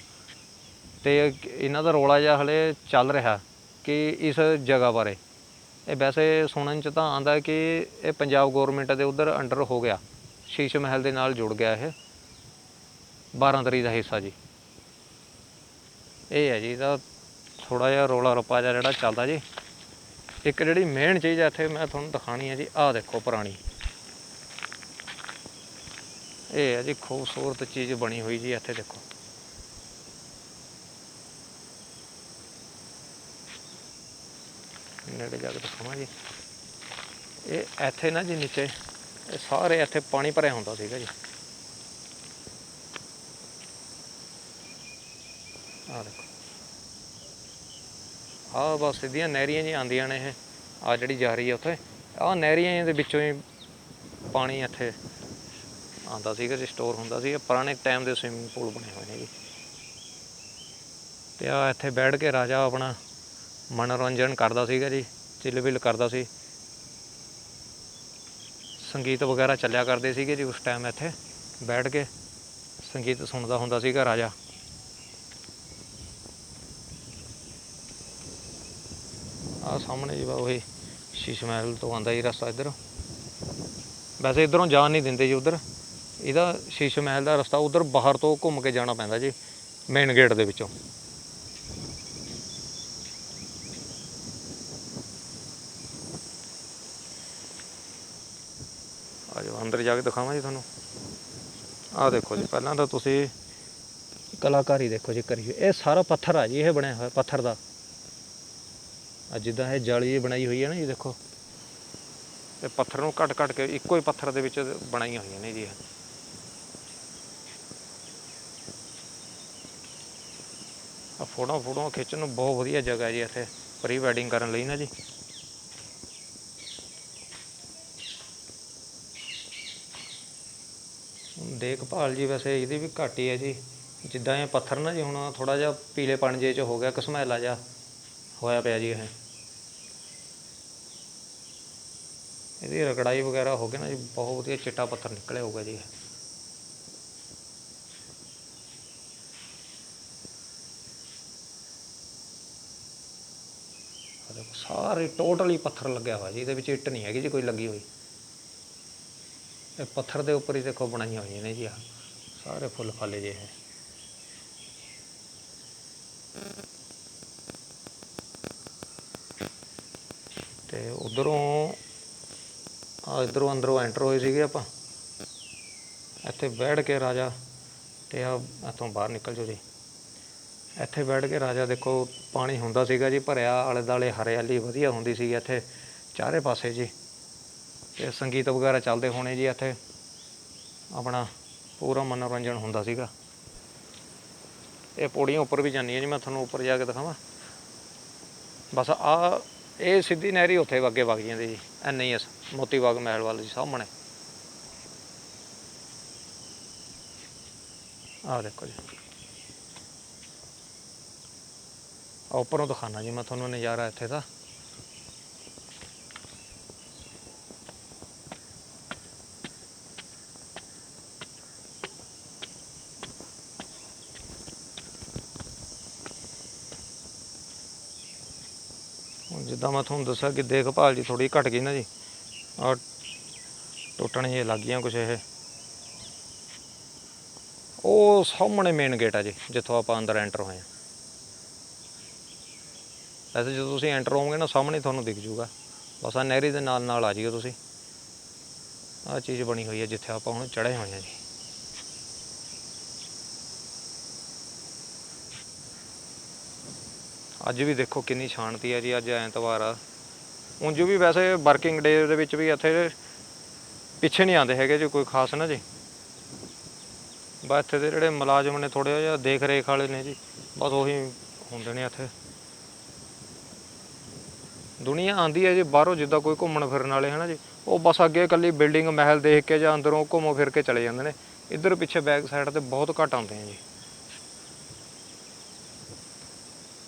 [SPEAKER 1] ਤੇ ਇਹਨਾਂ ਦਾ ਰੋਲਾ ਜਿਹਾ ਹਲੇ ਚੱਲ ਰਿਹਾ ਕਿ ਇਸ ਜਗ੍ਹਾ ਬਾਰੇ। ਇਹ ਵੈਸੇ ਸੁਣਨ ਚ ਤਾਂ ਆਂਦਾ ਕਿ ਇਹ ਪੰਜਾਬ ਗਵਰਨਮੈਂਟ ਦੇ ਉਧਰ ਅੰਡਰ ਹੋ ਗਿਆ। ਸ਼ੀਸ਼ ਮਹਿਲ ਦੇ ਨਾਲ ਜੁੜ ਗਿਆ ਇਹ। 12 ਤਰੀ ਦਾ ਹਿੱਸਾ ਜੀ। ਇਹ ਹੈ ਜੀ, ਇਹਦਾ ਥੋੜਾ ਜਿਹਾ ਰੋਲਾ ਰੱਪਾ ਜਿਹਾ ਜਿਹੜਾ ਚੱਲਦਾ ਜੀ। ਇੱਕ ਜਿਹੜੀ ਮੇਨ ਚੀਜ਼ ਹੈ ਇੱਥੇ ਮੈਂ ਤੁਹਾਨੂੰ ਦਿਖਾਣੀ ਹੈ ਜੀ, ਆਹ ਦੇਖੋ ਪੁਰਾਣੀ। ਇਹ ਹੈ ਜੀ ਖੂਬਸੂਰਤ ਚੀਜ਼ ਬਣੀ ਹੋਈ ਜੀ ਇੱਥੇ ਦੇਖੋ। ਨੇੜੇ ਜਾ ਕੇ ਦਿਖਾਵਾਂ ਜੀ। ਇਹ ਇੱਥੇ ਨਾ ਜੀ ਨੀਚੇ, ਇਹ ਸਾਰੇ ਇੱਥੇ ਪਾਣੀ ਭਰਿਆ ਹੁੰਦਾ ਸੀਗਾ ਜੀ। ਆਹ ਦੇਖੋ। ਆਹ ਬਸ ਸਿੱਧੀਆਂ ਨਹਿਰੀਆਂ ਜੀ ਆਉਂਦੀਆਂ ਨੇ ਇਹ ਆ ਜਿਹੜੀ ਜਾ ਰਹੀ ਹੈ ਉੱਥੇ, ਆਹ ਨਹਿਰੀਆਂ ਦੇ ਵਿੱਚੋਂ ਹੀ ਪਾਣੀ ਇੱਥੇ ਆਉਂਦਾ ਸੀਗਾ, ਜੀ ਸਟੋਰ ਹੁੰਦਾ ਸੀ ਪੁਰਾਣੇ ਟਾਈਮ ਦੇ ਸਵਿਮਿੰਗ ਪੂਲ ਬਣੇ ਹੋਏ ਨੇ ਜੀ। ਤੇ ਆ ਇੱਥੇ ਬੈਠ ਕੇ ਰਾਜਾ ਆਪਣਾ ਮਨੋਰੰਜਨ ਕਰਦਾ ਸੀਗਾ ਜੀ ਚਿੱਲ ਚਿਲਬਿਲ ਕਰਦਾ ਸੀ। ਸੰਗੀਤ ਵਗੈਰਾ ਚੱਲਿਆ ਕਰਦੇ ਸੀਗੇ ਜੀ ਉਸ ਟਾਈਮ ਇੱਥੇ, ਬੈਠ ਕੇ ਸੰਗੀਤ ਸੁਣਦਾ ਹੁੰਦਾ ਸੀਗਾ ਰਾਜਾ। ਆ ਸਾਹਮਣੇ ਜੀ ਵਾ ਉਹੀ ਸ਼ੀਸ਼ ਮਹਿਲ ਤੋਂ ਆਉਂਦਾ ਜੀ ਰਸਤਾ ਇੱਧਰ। ਵੈਸੇ ਇਧਰੋਂ ਜਾਣ ਨਹੀਂ ਦਿੰਦੇ ਜੀ ਉਧਰ। ਇਹਦਾ ਸ਼ੀਸ਼ ਮਹਿਲ ਦਾ ਰਸਤਾ ਉਧਰ ਬਾਹਰ ਤੋਂ ਘੁੰਮ ਕੇ ਜਾਣਾ ਪੈਂਦਾ ਜੀ ਮੇਨ ਗੇਟ ਦੇ ਵਿੱਚੋਂ। ਆ ਜਾਓ, ਅੰਦਰ ਜਾ ਕੇ ਦਿਖਾਵਾਂ ਜੀ ਤੁਹਾਨੂੰ। ਆਹ ਦੇਖੋ ਜੀ, ਪਹਿਲਾਂ ਤਾਂ ਤੁਸੀਂ ਕਲਾਕਾਰੀ ਦੇਖੋ ਜੀ ਕਰੀ ਇਹ ਸਾਰਾ ਪੱਥਰ ਆ ਜੀ, ਇਹ ਬਣਿਆ ਹੋਇਆ ਪੱਥਰ ਦਾ। ਆ ਜਿੱਦਾਂ ਇਹ ਜਾਲੀ ਜਿਹੀ ਬਣਾਈ ਹੋਈ ਹੈ ਨਾ ਜੀ, ਦੇਖੋ। ਇਹ ਪੱਥਰ ਨੂੰ ਘਟ ਘਟ ਕੇ ਇੱਕੋ ਹੀ ਪੱਥਰ ਦੇ ਵਿੱਚ ਬਣਾਈਆਂ ਹੋਈਆਂ ਨੇ ਜੀ ਇਹ। ਆ ਫੋਟੋ ਫੋਟੋ ਖਿੱਚਣ ਨੂੰ ਬਹੁਤ ਵਧੀਆ ਜਗ੍ਹਾ ਜੀ ਇੱਥੇ, ਪ੍ਰੀ ਵੈਡਿੰਗ ਕਰਨ ਲਈ ਨਾ ਜੀ। ਦੇਖਭਾਲ ਜੀ ਵੈਸੇ ਇਹਦੀ ਵੀ ਘੱਟ ਹੀ ਹੈ ਜੀ। ਜਿੱਦਾਂ ਇਹ ਪੱਥਰ ਨਾ ਜੀ, ਹੁਣ ਥੋੜਾ ਜਿਹਾ ਪੀਲੇ ਪਣ ਜੇ ਚ ਹੋ ਗਿਆ, ਘਸਮੈਲਾ ਜਿਹਾ। ਹੋਇਆ ਪਿਆ ਜੀ ਇਹ। ਇਹਦੀ ਰਗੜਾਈ ਵਗੈਰਾ ਹੋ ਗਈ ਨਾ ਜੀ, ਬਹੁਤ ਵਧੀਆ ਚਿੱਟਾ ਪੱਥਰ ਨਿਕਲਿਆ ਹੋਊਗਾ ਜੀ ਦੇਖੋ, ਸਾਰੇ ਟੋਟਲੀ ਪੱਥਰ ਲੱਗਿਆ ਹੋਇਆ ਜੀ, ਇਹਦੇ ਵਿੱਚ ਇੱਟ ਨਹੀਂ ਹੈਗੀ ਜੀ ਕੋਈ ਲੱਗੀ ਹੋਈ। ਇਹ ਪੱਥਰ ਦੇ ਉੱਪਰ ਹੀ ਦੇਖੋ ਬਣਾਈਆਂ ਹੋਈਆਂ ਨੇ ਜੀ ਆ ਸਾਰੇ ਫੁੱਲ ਫਾਲੇ ਜੇ ਹੈ ਤੇ ਉਧਰੋਂ ਆ ਇਧਰੋਂ ਅੰਦਰੋਂ ਐਂਟਰ ਹੋਏ ਸੀਗੇ ਆਪਾਂ। ਇੱਥੇ ਬੈਠ ਕੇ ਰਾਜਾ ਤੇ ਆ ਇੱਥੋਂ ਬਾਹਰ ਨਿਕਲ ਜਾਓ ਜੀ। ਇੱਥੇ ਬੈਠ ਕੇ ਰਾਜਾ ਦੇਖੋ, ਪਾਣੀ ਹੁੰਦਾ ਸੀਗਾ ਜੀ, ਭਰਿਆ ਆਲੇ ਦਾਲੇ ਹਰਿਆਲੀ ਵਧੀਆ ਹੁੰਦੀ ਸੀ ਇੱਥੇ, ਚਾਰੇ ਪਾਸੇ ਜੀ। ਤੇ ਸੰਗੀਤ ਵਗੈਰਾ ਚੱਲਦੇ ਹੋਣੇ ਜੀ ਇੱਥੇ। ਆਪਣਾ ਪੂਰਾ ਮਨੋਰੰਜਨ ਹੁੰਦਾ ਸੀਗਾ। ਇਹ ਪੌੜੀਆਂ ਉੱਪਰ ਵੀ ਜਾਂਦੀਆਂ ਜੀ, ਮੈਂ ਤੁਹਾਨੂੰ ਉੱਪਰ ਜਾ ਕੇ ਦਿਖਾਵਾਂ। ਬਸ ਆ ਇਹ ਸਿੱਧੀ ਨਹਿਰੀ ਉੱਥੇ ਅੱਗੇ ਵਗ ਜਾਂਦੀ ਜੀ ਐਨਆਈਐਸ ਮੋਤੀ ਬਾਗ ਮਹਿਲ ਵੱਲ ਜੀ, ਸਾਹਮਣੇ। ਆਹ ਦੇਖੋ ਜੀ। ਆ ਉੱਪਰੋਂ ਦਿਖਾਣਾ ਜੀ ਮੈਂ ਤੁਹਾਨੂੰ ਨਜ਼ਾਰਾ ਇੱਥੇ ਦਾ ਹੁਣ ਜਿੱਦਾਂ ਮੈਂ ਤੁਹਾਨੂੰ ਦੱਸਿਆ ਕਿ ਦੇਖਭਾਲ ਜੀ ਥੋੜੀ ਘਟ ਗਈ ਨਾ ਜੀ। ਆ ਟੁੱਟਣ ਜੇ ਲੱਗ ਗਈਆਂ ਕੁਛ ਇਹ। ਉਹ ਸਾਹਮਣੇ ਮੇਨ ਗੇਟ ਆ ਜੀ, ਜਿੱਥੋਂ ਆਪਾਂ ਅੰਦਰ ਐਂਟਰ ਹੋਏ ਆ। ਵੈਸੇ ਜਦੋਂ ਤੁਸੀਂ ਐਂਟਰ ਹੋਵੋਗੇ ਨਾ, ਸਾਹਮਣੇ ਤੁਹਾਨੂੰ ਦਿਖ ਜੂਗਾ। ਬਸ ਆ ਨਹਿਰੀ ਦੇ ਨਾਲ ਨਾਲ ਆ ਜਿਓ ਤੁਸੀਂ। ਆ ਚੀਜ਼ ਬਣੀ ਹੋਈ ਹੈ ਜਿੱਥੇ ਆਪਾਂ ਹੁਣ ਚੜ੍ਹੇ ਹੋਏ ਆ ਜੀ। ਅੱਜ ਵੀ ਦੇਖੋ ਕਿੰਨੀ ਸ਼ਾਂਤੀ ਹੈ ਜੀ, ਅੱਜ ਐਤਵਾਰ ਆ। ਉਂਝ ਵੀ ਵੈਸੇ ਵਰਕਿੰਗ ਡੇ ਦੇ ਵਿੱਚ ਵੀ ਇੱਥੇ ਪਿੱਛੇ ਨਹੀਂ ਆਉਂਦੇ ਹੈਗੇ ਜੀ, ਕੋਈ ਖਾਸ ਨਾ ਜੀ। ਬਸ ਇੱਥੇ ਦੇ ਜਿਹੜੇ ਮੁਲਾਜ਼ਮ ਨੇ ਥੋੜੇ ਜਿਹਾ ਦੇਖ ਰੇਖ ਵਾਲੇ ਨੇ ਜੀ, ਬਸ ਉਹੀ ਹੁੰਦੇ ਨੇ ਇੱਥੇ। ਦੁਨੀਆ ਆਂਦੀ ਹੈ ਜੀ, ਬਾਹਰੋਂ ਜਿੱਦਾਂ ਕੋਈ ਘੁੰਮਣ ਫਿਰਨ ਵਾਲੇ ਹਨਾ ਜੀ, ਉਹ ਬਸ ਅੱਗੇ ਇਕੱਲੀ ਬਿਲਡਿੰਗ ਮਹਿਲ ਦੇਖ ਕੇ ਜਾਂ ਅੰਦਰੋਂ ਘੁੰਮੋ ਫਿਰ ਕੇ ਚਲੇ ਜਾਂਦੇ ਨੇ। ਇੱਧਰ ਪਿੱਛੇ ਬੈਕ ਸਾਈਡ ਤੇ ਬਹੁਤ ਘੱਟ ਆਉਂਦੇ ਆ ਜੀ।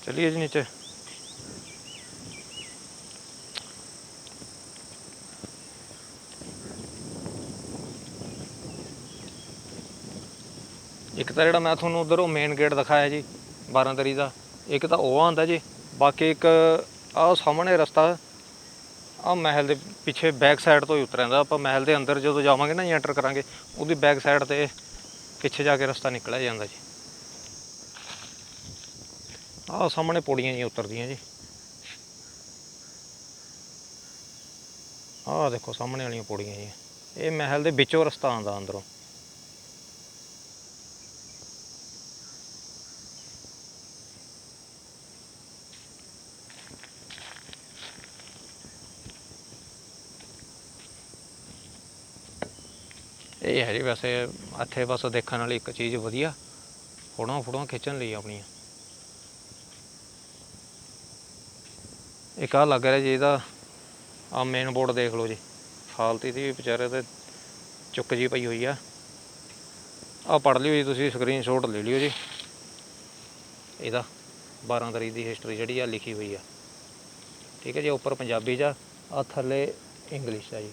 [SPEAKER 1] ਚਲਿਏ ਜੀ ਨੀਚੇ। ਇੱਕ ਤਾਂ ਜਿਹੜਾ ਮੈਂ ਤੁਹਾਨੂੰ ਉਧਰੋਂ ਮੇਨ ਗੇਟ ਦਿਖਾਇਆ ਜੀ 12 ਤਰੀ ਦਾ, ਇੱਕ ਤਾਂ ਉਹ ਆਂਦਾ ਜੀ, ਬਾਕੀ ਇੱਕ ਆਹ ਸਾਹਮਣੇ ਰਸਤਾ ਆ ਮਹਿਲ ਦੇ ਪਿੱਛੇ ਬੈਕ ਸਾਈਡ ਤੋਂ ਹੀ ਉਤਰ ਜਾਂਦਾ, ਆਪਾਂ ਮਹਿਲ ਦੇ ਅੰਦਰ ਜਦੋਂ ਜਾਵਾਂਗੇ ਨਾ ਐਂਟਰ ਕਰਾਂਗੇ, ਉਹਦੀ ਬੈਕ ਸਾਈਡ ਤੇ ਪਿੱਛੇ ਜਾ ਕੇ ਰਸਤਾ ਨਿਕਲਿਆ ਜਾਂਦਾ ਜੀ। ਆਹ ਸਾਹਮਣੇ ਪੌੜੀਆਂ ਜੀ ਉਤਰਦੀਆਂ ਜੀ। ਆਹ ਦੇਖੋ ਸਾਹਮਣੇ ਵਾਲੀਆਂ ਪੌੜੀਆਂ ਜੀ ਇਹ ਮਹਿਲ ਦੇ ਵਿੱਚੋਂ ਰਸਤਾ ਆਉਂਦਾ ਅੰਦਰੋਂ। ਇਹ ਹੈ ਜੀ ਵੈਸੇ ਇੱਥੇ ਬਸ ਦੇਖਣ ਵਾਲੀ ਇੱਕ ਚੀਜ਼ ਵਧੀਆ। ਫੋਟੋਆਂ ਫੋਟੋਆਂ ਖਿੱਚਣ ਲਈ ਆਪਣੀਆਂ। ਇੱਕ ਆ ਲੱਗ ਰਿਹਾ ਜੀ ਇਹਦਾ। ਆ ਮੇਨ ਬੋਰਡ ਦੇਖ ਲਓ ਜੀ। ਹਾਲਤ ਦੀ ਵੀ ਵਿਚਾਰੇ ਤੇ ਚੁੱਕ ਜੀ ਪਈ ਹੋਈ ਆ। ਆ ਪੜ ਲਿਓ ਜੀ ਤੁਸੀਂ ਸਕਰੀਨਸ਼ਾਟ ਲੈ ਲਿਓ ਜੀ। ਇਹਦਾ 12 ਤਰੀਕ ਦੀ ਹਿਸਟਰੀ ਜਿਹੜੀ ਆ ਲਿਖੀ ਹੋਈ ਆ। ਠੀਕ ਹੈ ਜੀ, ਉੱਪਰ ਪੰਜਾਬੀ 'ਚ ਆ, ਆਹ ਥੱਲੇ ਇੰਗਲਿਸ਼ ਆ ਜੀ।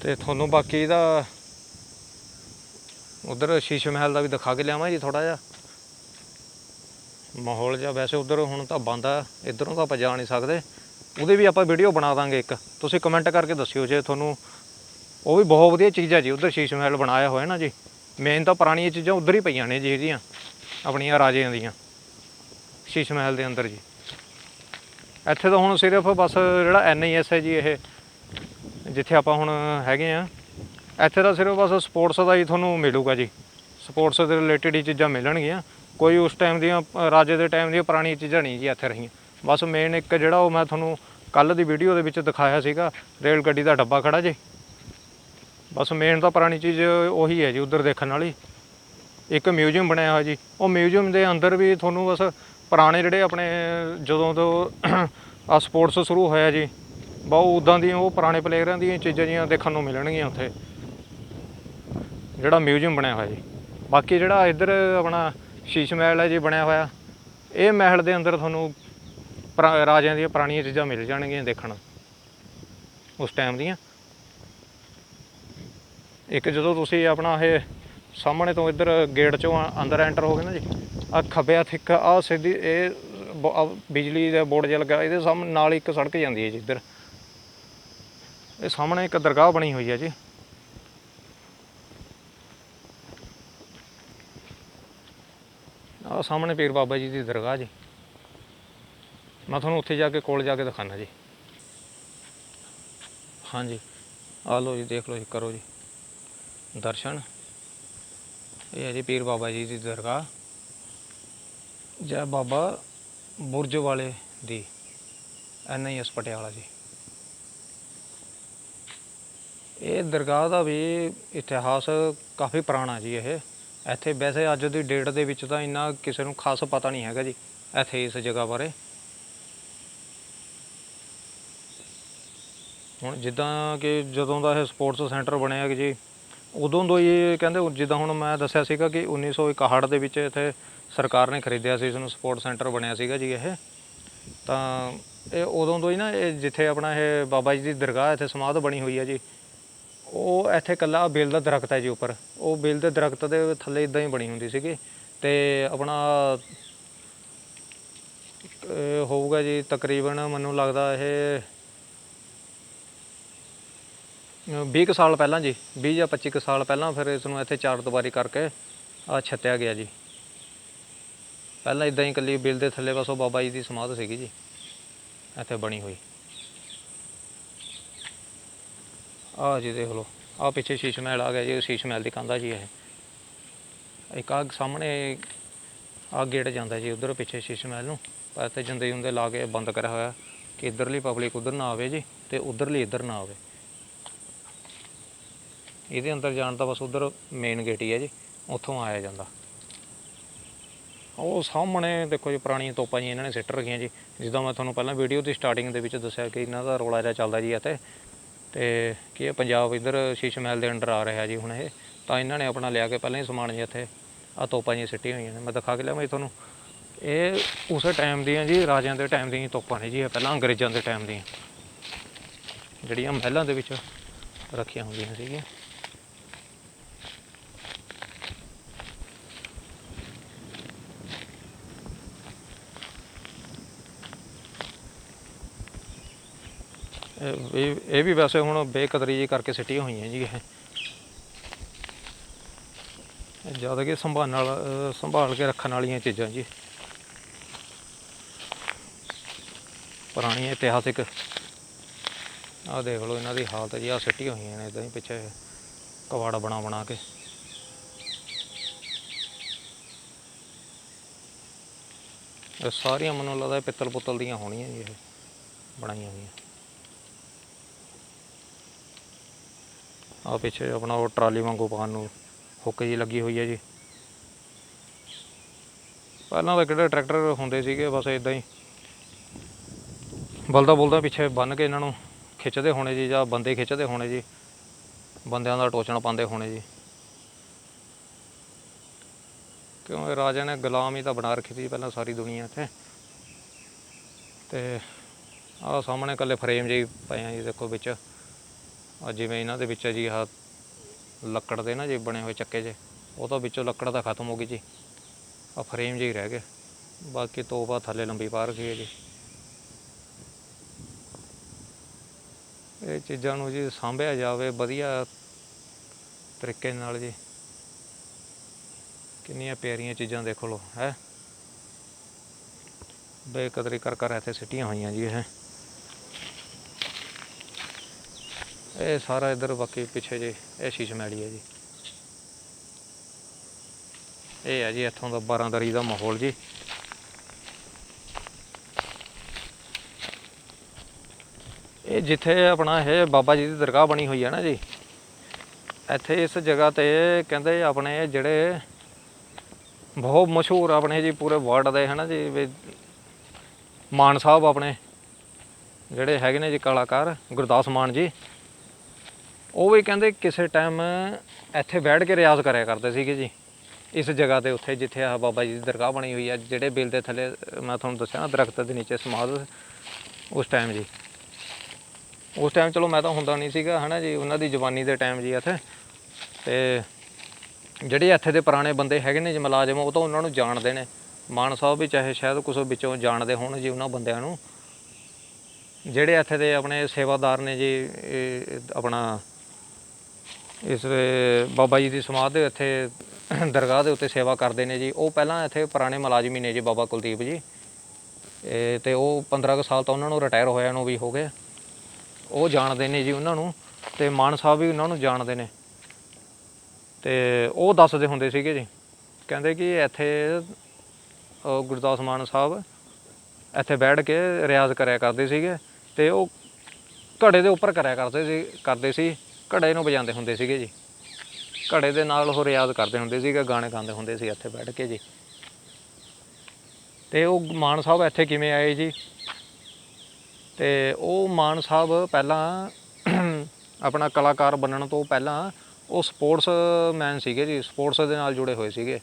[SPEAKER 1] ਤੇ ਤੁਹਾਨੂੰ ਬਾਕੀ ਇਹਦਾ ਉਧਰ ਸ਼ੀਸ਼ ਮਹਿਲ ਦਾ ਵੀ ਦਿਖਾ ਕੇ ਲਿਆਵਾਂ ਜੀ ਥੋੜਾ ਜਿਹਾ। ਮਾਹੌਲ ਜਿਹਾ ਵੈਸੇ ਉਧਰ ਹੁਣ ਤਾਂ ਬੰਦ ਆ, ਇਧਰੋਂ ਤਾਂ ਆਪਾਂ ਜਾ ਨਹੀਂ ਸਕਦੇ। ਉਹਦੇ ਵੀ ਆਪਾਂ ਵੀਡੀਓ ਬਣਾ ਦਾਂਗੇ ਇੱਕ। ਤੁਸੀਂ ਕਮੈਂਟ ਕਰਕੇ ਦੱਸਿਓ ਜੇ ਤੁਹਾਨੂੰ ਉਹ ਵੀ ਬਹੁਤ ਵਧੀਆ ਚੀਜ਼ ਹੈ ਜੀ, ਉਧਰ ਸ਼ੀਸ਼ ਮਹਿਲ ਬਣਾਇਆ ਹੋਇਆ ਨਾ ਜੀ। ਮੇਨ ਤਾਂ ਪੁਰਾਣੀਆਂ ਚੀਜ਼ਾਂ ਉਧਰ ਹੀ ਪਈਆਂ ਨੇ ਜੀ ਇਹਦੀਆਂ, ਆਪਣੀਆਂ ਰਾਜਿਆਂ ਦੀਆਂ। ਸ਼ੀਸ਼ ਮਹਿਲ ਦੇ ਅੰਦਰ ਜੀ। ਇੱਥੇ ਤਾਂ ਹੁਣ ਸਿਰਫ ਬਸ ਜਿਹੜਾ ਐਨਆਈਐਸ ਹੈ ਜੀ ਇਹ ਜਿੱਥੇ ਆਪਾਂ ਹੁਣ ਹੈਗੇ ਆ ਇੱਥੇ ਤਾਂ ਸਿਰਫ ਬਸ ਸਪੋਰਟਸ ਦਾ ਹੀ ਤੁਹਾਨੂੰ ਮਿਲੂਗਾ ਜੀ। ਸਪੋਰਟਸ ਦੇ ਰਿਲੇਟਡ ਹੀ ਚੀਜ਼ਾਂ ਮਿਲਣਗੀਆਂ। ਕੋਈ ਉਸ ਟਾਈਮ ਦੀਆਂ ਅ, ਰਾਜੇ ਦੇ ਟਾਈਮ ਦੀਆਂ ਪੁਰਾਣੀਆਂ ਚੀਜ਼ਾਂ ਨਹੀਂ ਜੀ ਇੱਥੇ ਰਹੀਆਂ। ਬਸ ਮੇਨ ਇੱਕ ਜਿਹੜਾ ਉਹ ਮੈਂ ਤੁਹਾਨੂੰ ਕੱਲ ਦੀ ਵੀਡੀਓ ਦੇ ਵਿੱਚ ਦਿਖਾਇਆ ਸੀਗਾ ਰੇਲ ਗੱਡੀ ਦਾ ਡੱਬਾ ਖੜਾ ਜੀ। ਬਸ ਮੇਨ ਤਾਂ ਪੁਰਾਣੀ ਚੀਜ਼ ਉਹੀ ਹੈ ਜੀ ਉਧਰ ਦੇਖਣ ਵਾਲੀ। ਇੱਕ ਮਿਊਜ਼ੀਅਮ ਬਣਿਆ ਹੋਇਆ ਜੀ। ਉਹ ਮਿਊਜ਼ੀਅਮ ਦੇ ਅੰਦਰ ਵੀ ਤੁਹਾਨੂੰ ਬਸ ਪੁਰਾਣੇ ਜਿਹੜੇ ਆਪਣੇ ਜਦੋਂ ਤੋਂ ਆ ਸਪੋਰਟਸ ਸ਼ੁਰੂ ਹੋਇਆ ਜੀ ਬਹੁ ਉਦਾਂ ਦੀਆਂ, ਉਹ ਪੁਰਾਣੇ ਪਲੇਅਰਾਂ ਦੀਆਂ ਚੀਜ਼ਾਂ ਜੀਆਂ ਦੇਖਣ ਨੂੰ ਮਿਲਣਗੀਆਂ ਉੱਥੇ। ਜਿਹੜਾ ਮਿਊਜ਼ੀਅਮ ਬਣਿਆ ਹੋਇਆ ਜੀ। ਬਾਕੀ ਜਿਹੜਾ ਇੱਧਰ ਆਪਣਾ ਸ਼ੀਸ਼ ਮਹਿਲ ਹੈ ਜੀ ਬਣਿਆ ਹੋਇਆ, ਇਹ ਮਹਿਲ ਦੇ ਅੰਦਰ ਤੁਹਾਨੂੰ ਪੁਰਾ- ਰਾਜਿਆਂ ਦੀਆਂ ਪੁਰਾਣੀਆਂ ਚੀਜ਼ਾਂ ਮਿਲ ਜਾਣਗੀਆਂ ਦੇਖਣ। ਉਸ ਟਾਈਮ ਦੀਆਂ। ਇੱਕ ਜਦੋਂ ਤੁਸੀਂ ਆਪਣਾ ਇਹ ਸਾਹਮਣੇ ਤੋਂ ਇੱਧਰ ਗੇਟ ਚੋਂ ਅੰਦਰ ਐਂਟਰ ਹੋ ਗਏ ਨਾ ਜੀ ਆ ਖੱਬੇ ਹੱਥ ਇੱਕ ਆ ਸਿੱਧੀ ਇਹ ਬ- ਬਿਜਲੀ ਦਾ ਬੋਰਡ ਜਿਹਾ ਲੱਗਾ, ਇਹਦੇ ਸਾਹਮਣੇ ਨਾਲ ਇੱਕ ਸੜਕ ਜਾਂਦੀ ਹੈ ਜੀ ਇੱਧਰ। ਇਹ ਸਾਹਮਣੇ ਇੱਕ ਦਰਗਾਹ ਬਣੀ ਹੋਈ ਹੈ ਜੀ। ਆਹ ਸਾਹਮਣੇ ਪੀਰ ਬਾਬਾ ਜੀ ਦੀ ਦਰਗਾਹ ਜੀ। ਮੈਂ ਤੁਹਾਨੂੰ ਉੱਥੇ ਜਾ ਕੇ ਕੋਲ ਜਾ ਕੇ ਦਿਖਾਣਾ ਜੀ। ਹਾਂਜੀ ਆ ਲਓ ਜੀ, ਦੇਖ ਲਓ ਜੀ, ਕਰੋ ਜੀ। ਦਰਸ਼ਨ। ਇਹ ਹੈ ਜੀ ਪੀਰ ਬਾਬਾ ਜੀ ਦੀ ਦਰਗਾਹ। ਜੈ ਬਾਬਾ ਬੁਰਜ ਵਾਲੇ ਦੀ ਐਨਆਈਐਸ ਪਟਿਆਲਾ ਜੀ। ਇਹ ਦਰਗਾਹ ਦਾ ਵੀ ਇਤਿਹਾਸ ਕਾਫੀ ਪੁਰਾਣਾ ਜੀ ਇਹ। ਇੱਥੇ ਵੈਸੇ ਅੱਜ ਦੀ ਡੇਟ ਦੇ ਵਿੱਚ ਤਾਂ ਇੰਨਾ ਕਿਸੇ ਨੂੰ ਖਾਸ ਪਤਾ ਨਹੀਂ ਹੈਗਾ ਜੀ, ਇੱਥੇ ਇਸ ਜਗ੍ਹਾ ਬਾਰੇ। ਹੁਣ ਜਿੱਦਾਂ ਕਿ ਜਦੋਂ ਦਾ ਇਹ ਸਪੋਰਟਸ ਸੈਂਟਰ ਬਣਿਆ ਕਿ ਜੀ, ਉਦੋਂ ਤੋਂ ਹੀ ਇਹ ਕਹਿੰਦੇ, ਜਿੱਦਾਂ ਹੁਣ ਮੈਂ ਦੱਸਿਆ ਸੀਗਾ ਕਿ 1961 ਦੇ ਵਿੱਚ ਇੱਥੇ ਸਰਕਾਰ ਨੇ ਖਰੀਦਿਆ ਸੀ ਇਸ ਨੂੰ ਸਪੋਰਟ ਸੈਂਟਰ ਬਣਿਆ ਸੀਗਾ ਜੀ ਇਹ। ਤਾਂ ਇਹ ਉਦੋਂ ਤੋਂ ਹੀ ਨਾ ਇਹ ਜਿੱਥੇ ਆਪਣਾ ਇਹ ਬਾਬਾ ਜੀ ਦੀ ਦਰਗਾਹ ਇੱਥੇ ਸਮਾਧ ਬਣੀ ਹੋਈ ਹੈ ਜੀ ਉਹ ਇੱਥੇ ਕੱਲਾ ਬੇਲ ਦਾ ਦਰਖਤ ਹੈ ਜੀ ਉੱਪਰ। ਉਹ ਬੇਲ ਦੇ ਦਰਖਤ ਦੇ ਥੱਲੇ ਇਦਾਂ ਹੀ ਬਣੀ ਹੁੰਦੀ ਸੀਗੀ ਤੇ ਆਪਣਾ ਹੋਊਗਾ ਜੀ ਤਕਰੀਬਨ ਮੈਨੂੰ ਲੱਗਦਾ ਇਹ 20 ਕੁ ਸਾਲ ਪਹਿਲਾਂ ਜੀ 20 ਜਾਂ 25 ਕੁ ਸਾਲ ਪਹਿਲਾਂ ਫਿਰ ਇਸ ਨੂੰ ਇੱਥੇ ਚਾਰ ਦੀਵਾਰੀ ਕਰਕੇ ਆ ਛੱਤਿਆ ਗਿਆ ਜੀ। ਪਹਿਲਾਂ ਇਦਾਂ ਹੀ ਇਕੱਲੀ ਬਿਲ ਦੇ ਥੱਲੇ ਬਸ ਉਹ ਬਾਬਾ ਜੀ ਦੀ ਸਮਾਧ ਸੀਗੀ ਜੀ, ਇੱਥੇ ਬਣੀ ਹੋਈ। ਆ ਜੀ ਦੇਖ ਲਓ, ਆ ਪਿੱਛੇ ਸ਼ੀਸ਼ ਮਹਿਲ ਆ ਗਿਆ ਜੀ, ਸ਼ੀਸ਼ ਮਹਿਲ ਦੀ ਕੰਧ ਆ ਜੀ ਇਹ। ਇੱਕ ਆ ਸਾਹਮਣੇ ਆ ਗੇਟ ਜਾਂਦਾ ਜੀ, ਉਧਰ ਪਿੱਛੇ ਸ਼ੀਸ਼ ਮਹਿਲ ਨੂੰ। ਪਰ ਇੱਥੇ ਜਿੰਦੇ ਹੁੰਦੇ ਲਾ ਕੇ ਬੰਦ ਕਰਿਆ ਹੋਇਆ, ਕਿ ਇਧਰਲੀ ਪਬਲਿਕ ਉਧਰ ਨਾ ਆਵੇ ਜੀ, ਤੇ ਉਧਰਲੀ ਇੱਧਰ ਨਾ ਆਵੇ। ਇਹਦੇ ਅੰਦਰ ਜਾਣ ਦਾ ਬਸ ਉਧਰ ਮੇਨ ਗੇਟ ਹੀ ਹੈ ਜੀ, ਉੱਥੋਂ ਆਇਆ ਜਾਂਦਾ। ਉਹ ਸਾਹਮਣੇ ਦੇਖੋ ਜੀ, ਪੁਰਾਣੀਆਂ ਤੋਪਾਂ ਜੀ ਇਹਨਾਂ ਨੇ ਸਿੱਟ ਰੱਖੀਆਂ ਜੀ, ਜਿੱਦਾਂ ਮੈਂ ਤੁਹਾਨੂੰ ਪਹਿਲਾਂ ਵੀਡੀਓ ਦੀ ਸਟਾਰਟਿੰਗ ਦੇ ਵਿੱਚ ਦੱਸਿਆ ਕਿ ਇਹਨਾਂ ਦਾ ਰੌਲਾ ਜਿਹਾ ਚੱਲਦਾ ਜੀ ਇੱਥੇ। ਤੇ ਕੀ ਇਹ ਪੰਜਾਬ ਇੱਧਰ ਸ਼ੀਸ਼ ਮਹਿਲ ਦੇ ਅੰਡਰ ਆ ਰਿਹਾ ਜੀ ਹੁਣ ਇਹ। ਤਾਂ ਇਹਨਾਂ ਨੇ ਆਪਣਾ ਲਿਆ ਕੇ ਪਹਿਲਾਂ ਹੀ ਸਮਾਨ ਜੀ ਇੱਥੇ ਆ ਤੋਪਾਂ ਜੀ ਸਿੱਟੀਆਂ ਹੋਈਆਂ ਨੇ। ਮੈਂ ਦਿਖਾ ਕੇ ਲਿਆਵਾਂ ਜੀ ਤੁਹਾਨੂੰ। ਇਹ ਉਸੇ ਟਾਈਮ ਦੀਆਂ ਜੀ, ਰਾਜਿਆਂ ਦੇ ਟਾਈਮ ਦੀਆਂ ਤੋਪਾਂ ਨੇ ਜੀ, ਇਹ ਪਹਿਲਾਂ ਅੰਗਰੇਜ਼ਾਂ ਦੇ ਟਾਈਮ ਦੀਆਂ। ਜਿਹੜੀਆਂ ਮਹਿਲਾਂ ਦੇ ਵਿੱਚ ਰੱਖੀਆਂ ਹੁੰਦੀਆਂ ਸੀਗੀਆਂ। ਇਹ ਵੀ ਇਹ ਵੀ ਵੈਸੇ ਹੁਣ ਬੇਕਦਰੀ ਜੀ ਕਰਕੇ ਸਿੱਟੀਆਂ ਹੋਈਆਂ ਜੀ ਇਹ। ਇਹ ਜ਼ਿਆਦਾ ਕਿ ਸੰਭਾਲ ਨਾਲ ਅਹ ਸੰਭਾਲ ਕੇ ਰੱਖਣ ਵਾਲੀਆਂ ਚੀਜ਼ਾਂ ਜੀ। ਪੁਰਾਣੀਆਂ ਇਤਿਹਾਸਿਕ, ਆਹ ਦੇਖ ਲਓ ਇਹਨਾਂ ਦੀ ਹਾਲਤ ਜੀ ਆ ਸਿੱਟੀਆਂ ਹੋਈਆਂ ਨੇ ਇਦਾਂ ਹੀ ਪਿੱਛੇ ਕਵਾੜਾ ਬਣਾ ਬਣਾ ਕੇ। ਇਹ ਸਾਰੀਆਂ ਮੈਨੂੰ ਲੱਗਦਾ ਪਿੱਤਲ ਪੁੱਤਲ ਦੀਆਂ ਹੋਣੀਆਂ ਜੀ ਇਹ, ਬਣਾਈਆਂ ਹੋਈਆਂ। ਆ ਪਿੱਛੇ ਆਪਣਾ ਉਹ ਟਰਾਲੀ ਵਾਂਗੂ ਪਾਉਣ ਨੂੰ ਹੁੱਕ ਜੀ ਲੱਗੀ ਹੋਈ ਹੈ ਜੀ। ਪਹਿਲਾਂ ਤਾਂ ਕਿਹੜੇ ਟਰੈਕਟਰ ਹੁੰਦੇ ਸੀਗੇ, ਬਸ ਇਦਾਂ ਹੀ। ਬਲਦਾ ਬੁਲਦਾ ਪਿੱਛੇ ਬੰਨ ਕੇ ਇਹਨਾਂ ਨੂੰ ਖਿੱਚਦੇ ਹੋਣੇ ਜੀ, ਜਾਂ ਬੰਦੇ ਖਿੱਚਦੇ ਹੋਣੇ ਜੀ। ਬੰਦਿਆਂ ਦਾ ਟੋਚਣ ਪਾਉਂਦੇ ਹੋਣੇ ਜੀ। ਕਿਉਂ ਇਹ ਰਾਜਾ ਨੇ ਗੁਲਾਮ ਹੀ ਤਾਂ ਬਣਾ ਰੱਖੀ ਸੀ ਪਹਿਲਾਂ ਸਾਰੀ ਦੁਨੀਆ ਇੱਥੇ। ਤੇ ਆਹ ਸਾਹਮਣੇ ਕੱਲੇ ਫਰੇਮ ਜਿਹੇ ਪਏ ਆ ਜੀ, ਦੇਖੋ ਵਿੱਚ। ਆ ਜਿਵੇਂ ਇਹਨਾਂ ਦੇ ਵਿੱਚ ਜੀ ਆਹ ਲੱਕੜ ਦੇ ਨਾ ਜੇ ਬਣੇ ਹੋਏ ਚੱਕੇ ਜੇ, ਉਹ ਤਾਂ ਵਿੱਚੋਂ ਲੱਕੜ ਤਾਂ ਖਤਮ ਹੋ ਗਈ ਜੀ। ਆ ਫਰੇਮ ਜਿਹੇ ਰਹਿ ਗਏ। ਬਾਕੀ ਤੋਪਾ ਥੱਲੇ ਲੰਬੀ ਪਾ ਰੱਖੀ ਹੈ ਜੀ। ਇਹ ਚੀਜ਼ਾਂ ਨੂੰ ਜੀ ਸਾਂਭਿਆ ਜਾਵੇ, ਵਧੀਆ ਤਰੀਕੇ ਨਾਲ ਜੀ। ਕਿੰਨੀਆਂ ਪਿਆਰੀਆਂ ਚੀਜ਼ਾਂ ਦੇਖ ਲਓ, ਹੈ। ਬੇਕਦਰੀ ਕਰ ਕਰ ਇੱਥੇ ਸਿੱਟੀਆਂ ਹੋਈਆਂ ਜੀ ਇਹ। ਇਹ ਸਾਰਾ ਇਧਰ ਬਾਕੀ ਪਿੱਛੇ ਜੇ ਇਹ ਸ਼ੀਸ਼ ਮਹਿਲੀ ਹੈ ਜੀ। ਇਹ ਹੈ ਜੀ ਇੱਥੋਂ ਦਾ ਬਾਰਾਂਦਰੀ ਦਾ ਮਾਹੌਲ ਜੀ। ਇਹ ਜਿੱਥੇ ਆਪਣਾ ਇਹ ਬਾਬਾ ਜੀ ਦੀ ਦਰਗਾਹ ਬਣੀ ਹੋਈ ਹੈ ਨਾ ਜੀ, ਇੱਥੇ ਇਸ ਜਗ੍ਹਾ ਤੇ ਕਹਿੰਦੇ ਆਪਣੇ ਜਿਹੜੇ ਬਹੁਤ ਮਸ਼ਹੂਰ ਆਪਣੇ ਜੀ ਪੂਰੇ ਵਰਲਡ ਦੇ ਹਨਾ ਜੀ ਵੀ ਮਾਨ ਸਾਹਿਬ ਆਪਣੇ ਜਿਹੜੇ ਹੈਗੇ ਨੇ ਜੀ ਕਲਾਕਾਰ ਗੁਰਦਾਸ ਮਾਨ ਜੀ। ਉਹ ਵੀ ਕਹਿੰਦੇ ਕਿਸੇ ਟਾਈਮ ਇੱਥੇ ਬੈਠ ਕੇ ਰਿਆਜ਼ ਕਰਿਆ ਕਰਦੇ ਸੀਗੇ ਜੀ। ਇਸ ਜਗ੍ਹਾ ਤੇ ਉੱਥੇ ਜਿੱਥੇ ਆ ਬਾਬਾ ਜੀ ਦੀ ਦਰਗਾਹ ਬਣੀ ਹੋਈ ਆ, ਜਿਹੜੇ ਬਿਲ ਦੇ ਥੱਲੇ, ਮੈਂ ਤੁਹਾਨੂੰ ਦੱਸਿਆ ਨਾ, ਦਰਖਤ ਦੇ ਨੀਚੇ ਸਮਾਧ ਉਸ ਟਾਈਮ ਜੀ। ਉਸ ਟਾਈਮ ਚਲੋ ਮੈਂ ਤਾਂ ਹੁੰਦਾ ਨਹੀਂ ਸੀਗਾ, ਹਨਾ ਜੀ, ਉਹਨਾਂ ਦੀ ਜਵਾਨੀ ਦੇ ਟਾਈਮ ਜੀ ਇੱਥੇ। ਤੇ ਜਿਹੜੇ ਇੱਥੇ ਦੇ ਪੁਰਾਣੇ ਬੰਦੇ ਹੈਗੇ ਨੇ ਜੀ ਮੁਲਾਜ਼ਮ, ਉਹ ਤਾਂ ਉਹਨਾਂ ਨੂੰ ਜਾਣਦੇ ਨੇ। ਮਾਨ ਸਾਹਿਬ ਵੀ ਚਾਹੇ ਸ਼ਾਇਦ ਕੁਛ ਵਿੱਚੋਂ ਜਾਣਦੇ ਹੋਣ ਜੀ ਉਹਨਾਂ ਬੰਦਿਆਂ ਨੂੰ। ਜਿਹੜੇ ਇੱਥੇ ਦੇ ਆਪਣੇ ਸੇਵਾਦਾਰ ਨੇ ਜੀ ਆਪਣਾ ਇਸ ਬਾਬਾ ਜੀ ਦੀ ਸਮਾਧ ਦੇ ਇੱਥੇ ਦਰਗਾਹ ਦੇ ਉੱਤੇ ਸੇਵਾ ਕਰਦੇ ਨੇ ਜੀ। ਉਹ ਪਹਿਲਾਂ ਇੱਥੇ ਪੁਰਾਣੇ ਮੁਲਾਜ਼ਮੀ ਨੇ ਜੀ ਬਾਬਾ ਕੁਲਦੀਪ ਜੀ। ਇਹ ਤੇ ਉਹ 15 ਕੁ ਸਾਲ ਤੋਂ ਉਹਨਾਂ ਨੂੰ ਰਿਟਾਇਰ ਹੋਇਆ ਨੂੰ ਵੀ ਹੋ ਗਏ ਉਹ ਜਾਣਦੇ ਨੇ ਜੀ ਉਹਨਾਂ ਨੂੰ ਤੇ ਮਾਨ ਸਾਹਿਬ ਵੀ ਉਹਨਾਂ ਨੂੰ ਜਾਣਦੇ ਨੇ। ਤੇ ਉਹ ਦੱਸਦੇ ਹੁੰਦੇ ਸੀਗੇ ਜੀ। ਕਹਿੰਦੇ ਕਿ ਇੱਥੇ ਗੁਰਦਾਸ ਮਾਨ ਸਾਹਿਬ ਇੱਥੇ ਬੈਠ ਕੇ ਰਿਆਜ਼ ਕਰਿਆ ਕਰਦੇ ਸੀਗੇ ਤੇ ਉਹ ਘੜੇ ਦੇ ਉੱਪਰ ਕਰਿਆ ਕਰਦੇ ਸੀ ਕਰਦੇ ਸੀ। ਘੜੇ ਨੂੰ ਵਜਾਉਂਦੇ ਹੁੰਦੇ ਸੀਗੇ ਜੀ। ਘੜੇ ਦੇ ਨਾਲ ਉਹ ਰਿਆਜ਼ ਕਰਦੇ ਹੁੰਦੇ ਸੀਗੇ, ਗਾਣੇ ਗਾਉਂਦੇ ਹੁੰਦੇ ਸੀ ਇੱਥੇ ਬੈਠ ਕੇ ਜੀ। ਤੇ ਉਹ ਮਾਨ ਸਾਹਿਬ ਇੱਥੇ ਕਿਵੇਂ ਆਏ ਜੀ? ਤੇ ਉਹ ਮਾਨ ਸਾਹਿਬ ਪਹਿਲਾਂ ਆਪਣਾ ਕਲਾਕਾਰ ਬਣਨ ਤੋਂ ਪਹਿਲਾਂ ਉਹ ਸਪੋਰਟਸ ਮੈਨ ਸੀਗੇ ਜੀ, ਸਪੋਰਟਸ ਦੇ ਨਾਲ ਜੁੜੇ ਹੋਏ ਸੀਗੇ।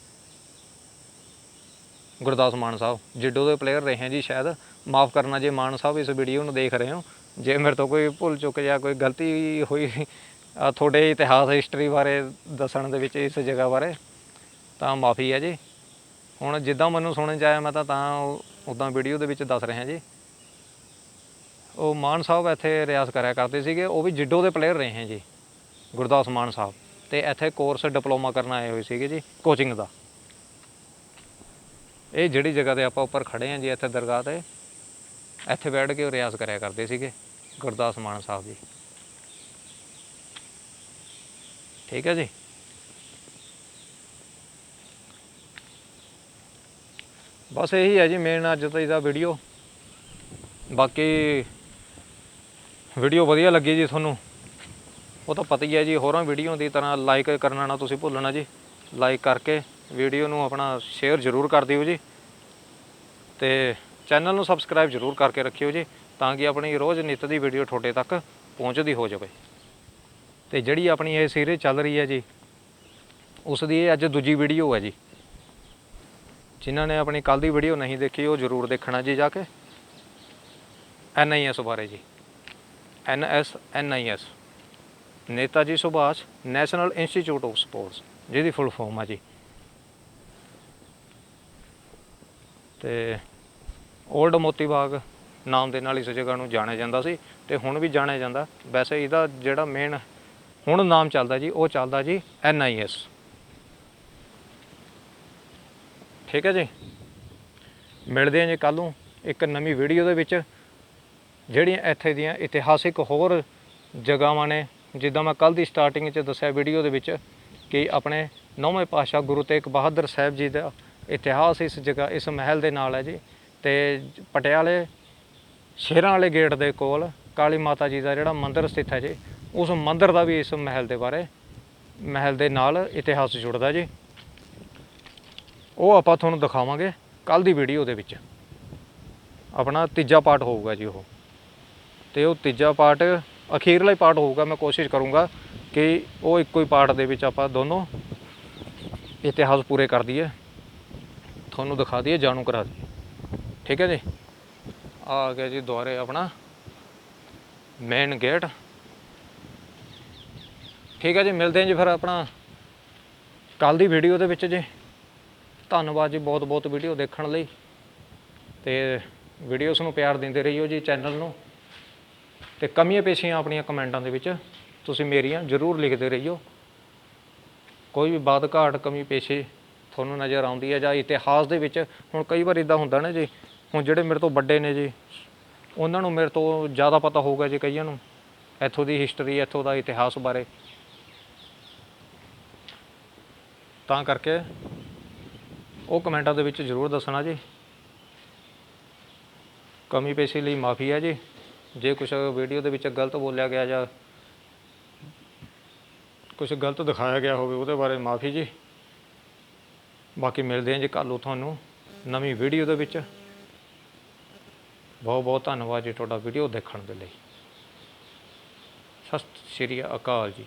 [SPEAKER 1] ਗੁਰਦਾਸ ਮਾਨ ਸਾਹਿਬ, ਜਿੱਡੋ ਦੇ ਪਲੇਅਰ ਰਹੇ ਹੈ ਜੀ ਸ਼ਾਇਦ। ਮਾਫ ਕਰਨਾ ਜੇ ਮਾਨ ਸਾਹਿਬ ਇਸ ਵੀਡੀਓ ਨੂੰ ਦੇਖ ਰਹੇ ਹੋ। ਜੇ ਮੇਰੇ ਤੋਂ ਕੋਈ ਭੁੱਲ ਚੁੱਕ ਜਾਂ ਕੋਈ ਗਲਤੀ ਹੋਈ ਅ, ਤੁਹਾਡੇ ਇਤਿਹਾਸ ਹਿਸਟਰੀ ਬਾਰੇ ਦੱਸਣ ਦੇ ਵਿੱਚ ਇਸ ਜਗ੍ਹਾ ਬਾਰੇ ਤਾਂ ਮਾਫੀ ਹੈ ਜੀ। ਹੁਣ ਜਿੱਦਾਂ ਮੈਨੂੰ ਸੁਣਨ ਚ ਆਇਆ ਮੈਂ ਤਾਂ ਤਾਂ ਉਦਾਂ ਵੀਡੀਓ ਦੇ ਵਿੱਚ ਦੱਸ ਰਿਹਾ ਜੀ। ਉਹ ਮਾਨ ਸਾਹਿਬ ਇੱਥੇ ਰਿਆਜ਼ ਕਰਿਆ ਕਰਦੇ ਸੀਗੇ ਉਹ ਵੀ ਜਿੱਡੋ ਦੇ ਪਲੇਅਰ ਰਹੇ ਹੈ ਜੀ ਗੁਰਦਾਸ ਮਾਨ ਸਾਹਿਬ। ਤੇ ਇੱਥੇ ਕੋਰਸ ਡਿਪਲੋਮਾ ਕਰਨ ਆਏ ਹੋਏ ਸੀਗੇ ਜੀ ਕੋਚਿੰਗ ਦਾ। ਇਹ ਜਿਹੜੀ ਜਗ੍ਹਾ ਤੇ ਆਪਾਂ ਉੱਪਰ ਖੜੇ ਹਾਂ ਜੀ ਇੱਥੇ ਦਰਗਾਹ ਤੇ ਇੱਥੇ ਬੈਠ ਕੇ ਉਹ ਰਿਆਜ਼ ਕਰਿਆ ਕਰਦੇ ਸੀਗੇ ਗੁਰਦਾਸ ਮਾਨ ਸਾਹਿਬ ਜੀ। ਠੀਕ ਹੈ ਜੀ। ਬਸ ਇਹੀ ਹੈ ਜੀ ਮੇਨ ਅੱਜ ਤੱਕ ਦਾ ਵੀਡੀਓ ਬਾਕੀ ਵੀਡੀਓ ਵਧੀਆ ਲੱਗੀ ਜੀ ਤੁਹਾਨੂੰ। ਉਹ ਤਾਂ ਪਤਾ ਹੀ ਹੈ ਜੀ, ਹੋਰਾਂ ਵੀਡੀਓ ਦੀ ਤਰ੍ਹਾਂ ਲਾਈਕ ਕਰਨਾ ਨਾ ਤੁਸੀਂ ਭੁੱਲਣਾ ਜੀ। ਲਾਈਕ ਕਰਕੇ ਵੀਡੀਓ ਨੂੰ ਆਪਣਾ ਸ਼ੇਅਰ ਜ਼ਰੂਰ ਕਰ ਦਿਓ ਜੀ। ਤੇ ਚੈਨਲ ਨੂੰ ਸਬਸਕ੍ਰਾਈਬ ਜ਼ਰੂਰ ਕਰਕੇ ਰੱਖਿਓ ਜੀ, ਤਾਂ ਕਿ ਆਪਣੀ ਰੋਜ਼ ਨਿੱਤ ਦੀ ਵੀਡੀਓ ਤੁਹਾਡੇ ਤੱਕ ਪਹੁੰਚਦੀ ਹੋ ਜਾਵੇ। ਤੇ ਜਿਹੜੀ ਆਪਣੀ ਇਹ ਸੀਰੀਜ਼ ਚੱਲ ਰਹੀ ਹੈ ਜੀ ਉਸ ਦੀ ਇਹ ਅੱਜ ਦੂਜੀ ਵੀਡੀਓ ਹੈ ਜੀ। ਜਿਨ੍ਹਾਂ ਨੇ ਆਪਣੀ ਕੱਲ ਦੀ ਵੀਡੀਓ ਨਹੀਂ ਦੇਖੀ, ਉਹ ਜ਼ਰੂਰ ਦੇਖਣਾ ਜੀ ਜਾ ਕੇ। ਐਨਆਈਐਸ ਬਾਰੇ ਜੀ। NS NIS Neta ji Subhash national institute of sports ਜਿਹਦੀ ਫੁੱਲ ਫਾਰਮ ਆ ਜੀ। ਤੇ 올ਡ ਮੋਤੀ ਬਾਗ, ਨਾਮ ਦੇ ਨਾਲ ਇਸ ਜਗ੍ਹਾ ਨੂੰ ਜਾਣਿਆ ਜਾਂਦਾ ਸੀ। ਤੇ ਹੁਣ ਵੀ ਜਾਣਿਆ ਜਾਂਦਾ। ਵੈਸੇ ਇਹਦਾ ਜਿਹੜਾ ਮੇਨ ਹੁਣ ਨਾਮ ਚੱਲਦਾ ਜੀ, ਉਹ ਚੱਲਦਾ ਜੀ ਐਨਆਈਐਸ ਠੀਕ ਹੈ ਜੀ? ਮਿਲਦੇ ਹਾਂ ਜੀ ਕੱਲ ਨੂੰ ਇੱਕ ਨਵੀਂ ਵੀਡੀਓ ਦੇ ਵਿੱਚ, ਜਿਹੜੀਆਂ ਇੱਥੇ ਦੀਆਂ ਇਤਿਹਾਸਿਕ ਹੋਰ ਜਗ੍ਹਾਵਾਂ ਨੇ। ਜਿੱਦਾਂ ਮੈਂ ਕੱਲ ਦੀ ਸਟਾਰਟਿੰਗ 'ਚ ਦੱਸਿਆ ਵੀਡੀਓ ਦੇ ਵਿੱਚ ਕਿ ਆਪਣੇ ਨੌਵੇਂ ਪਾਤਸ਼ਾਹ ਗੁਰੂ ਤੇਗ ਬਹਾਦਰ ਸਾਹਿਬ ਜੀ ਦਾ ਇਤਿਹਾਸ ਇਸ ਜਗ੍ਹਾ, ਇਸ ਮਹਿਲ ਦੇ ਨਾਲ ਹੈ ਜੀ। ਤੇ ਪਟਿਆਲੇ ਸ਼ੇਰਾਂ ਵਾਲੇ ਗੇਟ ਦੇ ਕੋਲ ਕਾਲੀ ਮਾਤਾ ਜੀ ਦਾ ਜਿਹੜਾ ਮੰਦਿਰ ਸਥਿਤ ਹੈ ਜੀ ਉਸ ਮੰਦਿਰ ਦਾ ਵੀ ਇਸ ਮਹਿਲ ਦੇ ਬਾਰੇ, ਮਹਿਲ ਦੇ ਨਾਲ ਇਤਿਹਾਸ ਜੁੜਦਾ ਜੀ। ਉਹ ਆਪਾਂ ਤੁਹਾਨੂੰ ਦਿਖਾਵਾਂਗੇ ਕੱਲ ਦੀ ਵੀਡੀਓ ਦੇ ਵਿੱਚ। ਆਪਣਾ ਤੀਜਾ ਪਾਰਟ ਹੋਊਗਾ ਜੀ ਉਹ। ਤੇ ਉਹ ਤੀਜਾ ਪਾਰਟ ਅਖੀਰਲਾ ਹੀ ਪਾਰਟ ਹੋਊਗਾ, ਮੈਂ ਕੋਸ਼ਿਸ਼ ਕਰੂੰਗਾ ਕਿ ਉਹ ਇੱਕੋ ਹੀ ਪਾਰਟ ਦੇ ਵਿੱਚ ਆਪਾਂ ਦੋਨੋਂ ਇਤਿਹਾਸ ਪੂਰੇ ਕਰ ਦਈਏ। ਤੁਹਾਨੂੰ ਦਿਖਾ ਦਈਏ, ਜਾਣੂ ਕਰਾ ਦਈਏ। ਠੀਕ ਹੈ ਜੀ? ਆ ਗਿਆ ਜੀ ਦੁਆਰੇ ਆਪਣਾ ਮੇਨ ਗੇਟ ਠੀਕ ਹੈ ਜੀ, ਮਿਲਦੇ ਹਾਂ ਜੀ ਫਿਰ ਆਪਣਾ ਕੱਲ ਦੀ ਵੀਡੀਓ ਦੇ ਵਿੱਚ ਜੀ। ਧੰਨਵਾਦ ਜੀ ਬਹੁਤ ਬਹੁਤ ਵੀਡੀਓ ਦੇਖਣ ਲਈ। ਤੇ ਵੀਡੀਓਸ ਨੂੰ ਪਿਆਰ ਦਿੰਦੇ ਰਹੀਓ ਜੀ ਚੈਨਲ ਨੂੰ। ਤੇ ਕਮੀਆਂ ਪੇਸ਼ੀਆਂ ਆਪਣੀਆਂ ਕਮੈਂਟਾਂ ਦੇ ਵਿੱਚ ਤੁਸੀਂ ਮੇਰੀਆਂ ਜ਼ਰੂਰ ਲਿਖਦੇ ਰਹੀਓ। ਕੋਈ ਵੀ ਬਾਤ ਘਾਟ ਕਮੀ ਪੇਸ਼ੇ ਤੁਹਾਨੂੰ ਨਜ਼ਰ ਆਉਂਦੀ ਹੈ ਜਾਂ ਇਤਿਹਾਸ ਦੇ ਵਿੱਚ ਹੁਣ ਕਈ ਵਾਰ ਇਦਾਂ ਹੁੰਦਾ ਨਾ ਜੀ, ਹੁਣ ਜਿਹੜੇ ਮੇਰੇ ਤੋਂ ਵੱਡੇ ਨੇ ਜੀ, ਉਹਨਾਂ ਨੂੰ ਮੇਰੇ ਤੋਂ ਜ਼ਿਆਦਾ ਪਤਾ ਹੋਊਗਾ ਜੀ ਕਈਆਂ ਨੂੰ। ਇੱਥੋਂ ਦੀ ਹਿਸਟਰੀ ਇੱਥੋਂ ਦਾ ਇਤਿਹਾਸ ਬਾਰੇ। ਤਾਂ ਕਰਕੇ ਉਹ ਕਮੈਂਟਾਂ ਦੇ ਵਿੱਚ ਜ਼ਰੂਰ ਦੱਸਣਾ ਜੀ। ਕਮੀ ਪੇਸ਼ੀ ਲਈ ਮਾਫੀ ਹੈ ਜੀ। ਜੇ ਕੁਝ ਵੀਡੀਓ ਦੇ ਵਿੱਚ ਗਲਤ ਬੋਲਿਆ ਗਿਆ ਜਾਂ ਕੁਝ ਗਲਤ ਦਿਖਾਇਆ ਗਿਆ ਹੋਵੇ, ਉਹਦੇ ਬਾਰੇ ਮਾਫੀ ਜੀ। ਬਾਕੀ ਮਿਲਦੇ ਹਾਂ ਜੀ ਕੱਲ੍ਹ ਤੁਹਾਨੂੰ ਨਵੀਂ ਵੀਡੀਓ ਦੇ ਵਿੱਚ। ਬਹੁਤ ਬਹੁਤ ਧੰਨਵਾਦ ਜੀ ਤੁਹਾਡਾ ਵੀਡੀਓ ਦੇਖਣ ਦੇ ਲਈ। ਸਤਿ ਸ਼੍ਰੀ ਅਕਾਲ ਜੀ।